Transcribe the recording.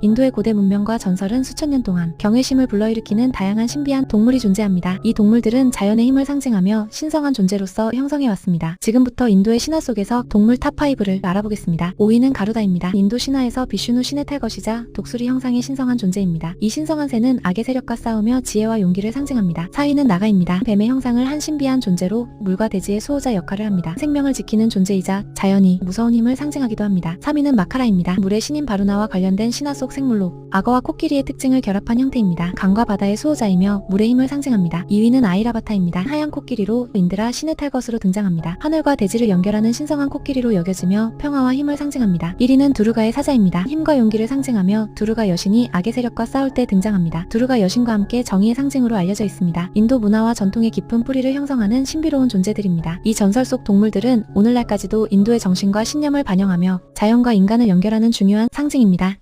인도의 고대 문명과 전설은 수천 년 동안 경외심을 불러일으키는 다양한 신비한 동물이 존재합니다. 이 동물들은 자연의 힘을 상징하며 신성한 존재로서 형성해 왔습니다. 지금부터 인도의 신화 속에서 동물 탑5를 알아보겠습니다. 5위는 가루다입니다. 인도 신화에서 비슈누 신의 탈것이자 독수리 형상의 신성한 존재입니다. 이 신성한 새는 악의 세력과 싸우며 지혜와 용기를 상징합니다. 4위는 나가입니다. 뱀의 형상을 한 신비한 존재로 물과 대지의 수호자 역할을 합니다. 생명을 지키는 존재이자 자연이 무서운 힘을 상징하기도 합니다. 3위는 마카라입니다. 물의 신인 바루나와 관련된 신화 속 생물로 악어와 코끼리의 특징을 결합한 형태입니다. 강과 바다의 수호자이며 물의 힘을 상징합니다. 2위는 아이라바타입니다. 하얀 코끼리로 인드라 신의 탈것으로 등장합니다. 하늘과 대지를 연결하는 신성한 코끼리로 여겨지며 평화와 힘을 상징합니다. 1위는 두루가의 사자입니다. 힘과 용기를 상징하며 두루가 여신이 악의 세력과 싸울 때 등장합니다. 두루가 여신과 함께 정의의 상징으로 알려져 있습니다. 인도 문화와 전통의 깊은 뿌리를 형성하는 신비로운 존재들입니다. 이 전설 속 동물들은 오늘날까지도 인도의 정신과 신념을 반영하며 자연과 인간을 연결하는 중요한 상징입니다.